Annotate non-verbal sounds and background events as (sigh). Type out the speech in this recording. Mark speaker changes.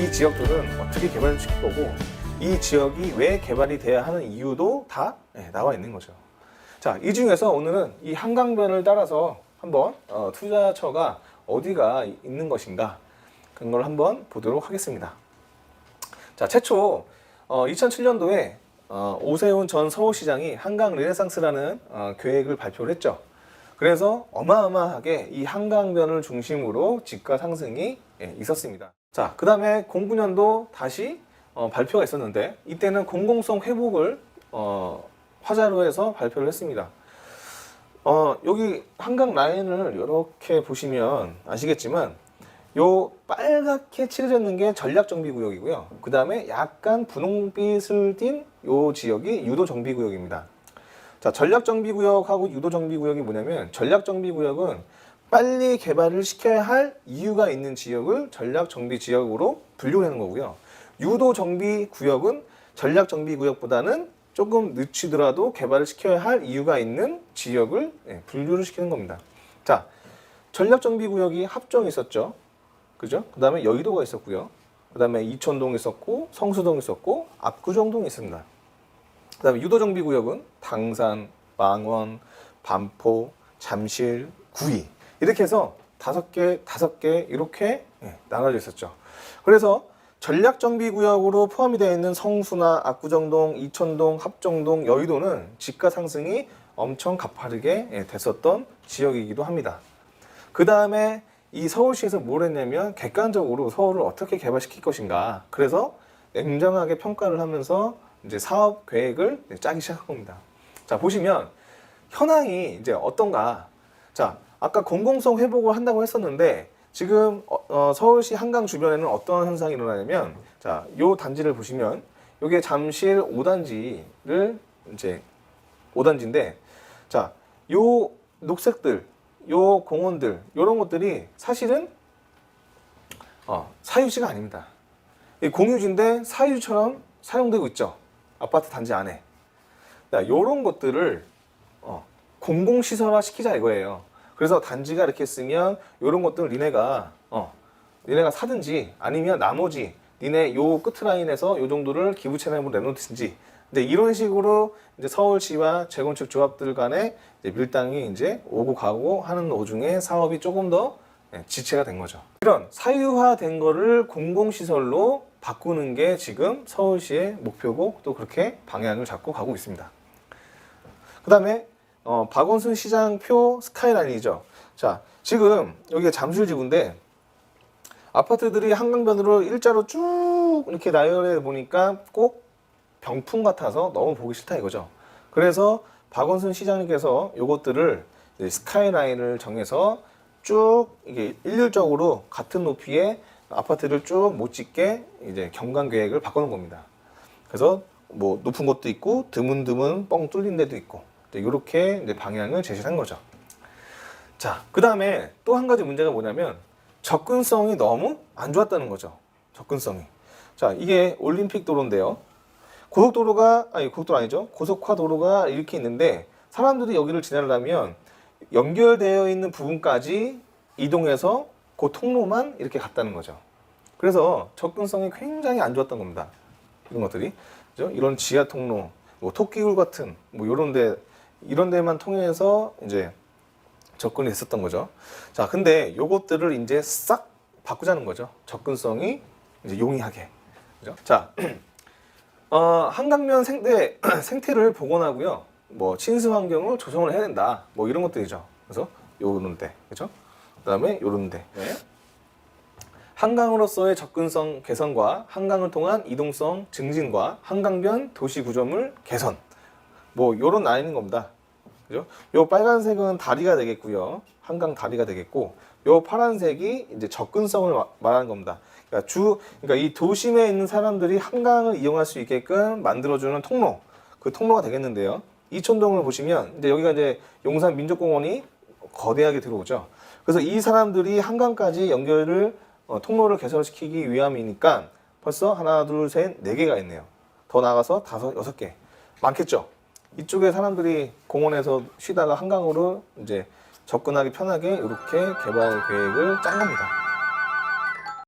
Speaker 1: 이 지역들은 어떻게 개발시킬 거고 이 지역이 왜 개발이 돼야 하는 이유도 다 예, 나와 있는 거죠. 자, 이 중에서 오늘은 이 한강변을 따라서 한번 어, 투자처가 어디가 있는 것인가 그런 걸 한번 보도록 하겠습니다. 자, 최초 어, 2007년도에 어, 오세훈 전 서울시장이 한강 르네상스라는 어, 계획을 발표를 했죠. 그래서 어마어마하게 이 한강변을 중심으로 집가 상승이 예, 있었습니다. 자, 그 다음에 09년도 다시 어, 발표가 있었는데 이때는 공공성 회복을 어, 화자로 해서 발표를 했습니다. 어, 여기 한강 라인을 이렇게 보시면 아시겠지만 요 빨갛게 칠해졌는 게 전략 정비 구역이고요. 그 다음에 약간 분홍빛을 띤 요 지역이 유도 정비 구역입니다. 자, 전략 정비 구역하고 유도 정비 구역이 뭐냐면 전략 정비 구역은 빨리 개발을 시켜야 할 이유가 있는 지역을 전략 정비 지역으로 분류하는 거고요. 유도 정비 구역은 전략 정비 구역보다는 조금 늦추더라도 개발을 시켜야 할 이유가 있는 지역을 예, 분류를 시키는 겁니다. 자, 전략 정비 구역이 합정이 있었죠. 그죠? 그 다음에 여의도가 있었고요. 그 다음에 이천동 있었고, 성수동 있었고, 압구정동이 있습니다. 그 다음에 유도 정비 구역은 당산, 망원, 반포, 잠실, 구리 이렇게 해서 다섯 개, 다섯 개 이렇게 예, 나눠져 있었죠. 그래서 전략정비구역으로 포함이 되어 있는 성수나 압구정동, 이천동, 합정동, 여의도는 집가 상승이 엄청 가파르게 예, 됐었던 지역이기도 합니다. 그 다음에 이 서울시에서 뭘 했냐면 객관적으로 서울을 어떻게 개발시킬 것인가. 그래서 냉정하게 평가를 하면서 이제 사업 계획을 짜기 시작한 겁니다. 자, 보시면 현황이 이제 어떤가. 자, 아까 공공성 회복을 한다고 했었는데 지금 어, 어, 서울시 한강 주변에는 어떤 현상이 일어나냐면 자, 요 단지를 보시면 요게 잠실 5단지를 이제 5단지인데 자, 요 녹색들, 요 공원들, 요런 것들이 사실은 어, 사유지가 아닙니다. 이 공유지인데 사유처럼 사용되고 있죠. 아파트 단지 안에. 자, 요런 것들을 어, 공공시설화 시키자 이거예요. 그래서 단지가 이렇게 쓰면 요런 것들을 니네가 어, 니네가 사든지 아니면 나머지 니네 요 끝 라인에서 요 정도를 기부 채널로 내놓든지 이제 이런 식으로 이제 서울시와 재건축 조합들 간에 이제 밀당이 이제 오고 가고 하는 오중에 사업이 조금 더 예, 지체가 된 거죠. 이런 사유화된 거를 공공시설로 바꾸는 게 지금 서울시의 목표고 또 그렇게 방향을 잡고 가고 있습니다. 그 다음에 어, 박원순 시장표 스카이라인이죠. 자, 지금 여기가 잠실 지구인데 아파트들이 한강변으로 일자로 쭉 이렇게 나열해 보니까 꼭 병풍 같아서 너무 보기 싫다 이거죠. 그래서 박원순 시장님께서 요것들을 이제 스카이라인을 정해서 쭉 이게 일률적으로 같은 높이의 아파트를 쭉 못 짓게 이제 경관 계획을 바꾸는 겁니다. 그래서 뭐 높은 것도 있고 드문드문 뻥 뚫린 데도 있고 이렇게 이제 방향을 제시한 거죠. 자, 그 다음에 또 한 가지 문제가 뭐냐면 접근성이 너무 안 좋았다는 거죠. 접근성이. 자, 이게 올림픽 도로인데요. 고속도로가 아니 고속도로 아니죠. 고속화 도로가 이렇게 있는데 사람들이 여기를 지나려면 연결되어 있는 부분까지 이동해서 그 통로만 이렇게 갔다는 거죠. 그래서 접근성이 굉장히 안 좋았던 겁니다. 이런 것들이 그죠? 이런 지하 통로, 뭐 토끼굴 같은 뭐 이런 데 이런 데만 통해서 이제 접근이 됐었던 거죠. 자, 근데 요것들을 이제 싹 바꾸자는 거죠. 접근성이 이제 용이하게. 그죠? 자, (clears throat) 어, 한강면 생태, (clears throat) 생태를 복원하고요. 뭐, 친수 환경을 조성을 해야 된다. 뭐, 이런 것들이죠. 그래서 요런 데. 그죠? 그 다음에 요런 데. 한강으로서의 접근성 개선과 한강을 통한 이동성 증진과 한강변 도시 구조물 개선. 뭐, 요런 라인인 겁니다. 그죠? 요 빨간색은 다리가 되겠고요. 한강 다리가 되겠고, 요 파란색이 이제 접근성을 마- 말하는 겁니다. 그러니까 주, 그러니까 이 도심에 있는 사람들이 한강을 이용할 수 있게끔 만들어 주는 통로, 그 통로가 되겠는데요. 이촌동을 보시면 이제 여기가 이제 용산 민족공원이 거대하게 들어오죠. 그래서 이 사람들이 한강까지 연결을 어, 통로를 개설시키기 위함이니까 벌써 하나, 둘, 셋, 네 개가 있네요. 더 나가서 다섯, 여섯 개 많겠죠. 이쪽에 사람들이 공원에서 쉬다가 한강으로 이제 접근하기 편하게 이렇게 개발 계획을 짠 겁니다.